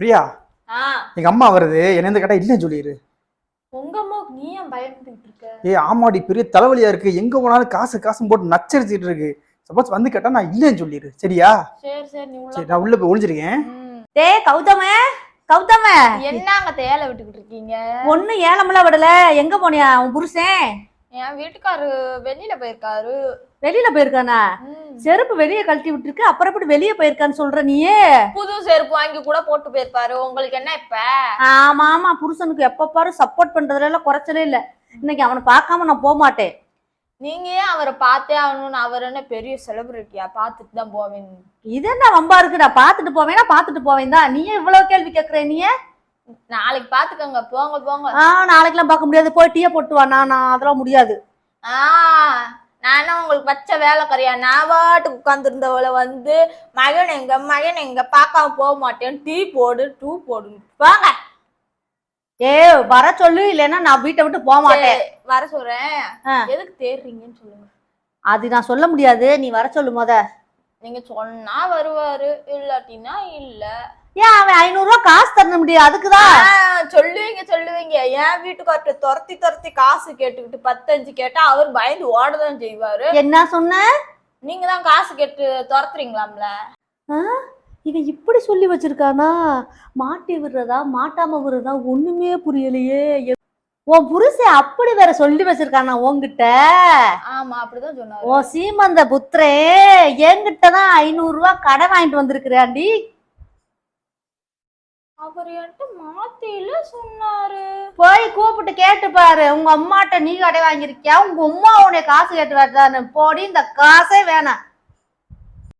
பிரியா எங்க அம்மா வருது. என்ன இந்த கேட்டா இல்லைன்னு சொல்லிடு உங்க அம்மாவுக்கு நீ ஏன் பயந்துட்டு இருக்க? ஏ ஆமாடி பெரிய தலைவலியா இருக்கு. எங்க போனாலும் காசு காசு போட்டு நச்சரிச்சிட்டு இருக்கு. சப்போஸ் வந்து கேட்டா நான் இல்லைன்னு சொல்லிடு சரியா? சரி சரி நீ உள்ள சரி நான் உள்ள போய் ஒளிஞ்சிருக்கேன். டேய் கௌதம கௌதம. என்னங்க தேலை விட்டுக்கிட்டு இருக்கீங்க? ஒண்ணு ஏலமெல்லாம் விடல. எங்க போனியா உன் புருஷன்? என் வீட்டுக்காரு வெளியில போயிருக்காரு. வெளியில போயிருக்கானா? ம். செருப்பு வெளியே கழட்டி விட்டுருக்கு அப்புறம் எப்படி வெளியே போயிருக்கான்னு சொல்ற நீயே? புது செருப்பு வாங்கி கூட போட்டு போயிருப்பாரு. உங்களுக்கு என்ன இப்ப? ஆமா ஆமா. புருஷனுக்கு எப்ப பாரு சப்போர்ட் பண்றதுல எல்லாம் குறைச்சலே இல்ல. இன்னைக்கு அவனை பார்க்காம நான் போக மாட்டேன். நீங்க ஏன் அவரை பார்த்தே ஆகணும்னு அவர் என்ன பெரிய செலிபிரிட்டியா பார்த்துட்டு தான் போவேன். இது என்ன வம்பா இருக்கு? நான் பாத்துட்டு போவேனா பாத்துட்டு போவேன் தான். நீயே இவ்வளவு கேள்வி கேக்குற நீ நாளைக்கு பாத்துக்கோங்க போங்க போங்க. ஆ நாளைக்கெல்லாம் பார்க்க முடியாது. போய் டீயை போட்டு வா. நான் அதெல்லாம் முடியாது. ஆ. நான் என்ன உங்களுக்கு வச்ச வேலைக்காரியா நான் பாட்டுக்கு உட்காந்துருந்தவளை வந்து மகன் எங்க? மகன் எங்க? பார்க்காம போக மாட்டேன். டீ போடு டூ போடு வாங்க. ஏ வர சொல்லு இல்லைன்னா நான் வீட்டை விட்டு போக மாட்டேன். வர சொல்றேன். எதுக்கு தேடுறீங்கன்னு சொல்லுங்க. அது நான் சொல்ல முடியாது. நீ வர சொல்லு முத. நீங்க சொன்னா வருவாரு இல்லாட்டினா இல்ல. ஏன் அவன் ஐநூறு ரூபாய் காசு தர முடியாது அதுக்குதான். சொல்லுவீங்க சொல்லுவீங்க. என் வீட்டுக்கார்ட்ட துரத்தி துரத்தி காசு கேட்டுக்கிட்டு பத்தஞ்சு கேட்டா அவர் பயந்து ஓடதான் செய்வாரு. என்ன சொன்ன? நீங்க தான் காசு கேட்டு துரத்துறீங்களாம்ல. இவன் இப்படி சொல்லி வச்சிருக்கானா? மாட்டி விடுறதா மாட்டாம விடுறதா ஒண்ணுமே புரியலையே. உன் புருஷன் அப்படி வேற சொல்லி வச்சிருக்கானா உன்கிட்ட? ஆமா அப்படிதான் சொன்னாரு. உன் சீமந்த புத்திரே என்கிட்ட தான் ஐநூறு ரூபாய் கடன் வாங்கிட்டு வந்திருக்கிறாண்டி. அவர் என்கிட்ட மாத்தில சொன்னாரு. போய் கூப்பிட்டு கேட்டு பாரு உங்க அம்மாட்ட நீ கடை வாங்கியிருக்கியா? உங்க அம்மா உன்னை காசு கேட்டு வருதான்னு. போடி இந்த காசே வேணாம்.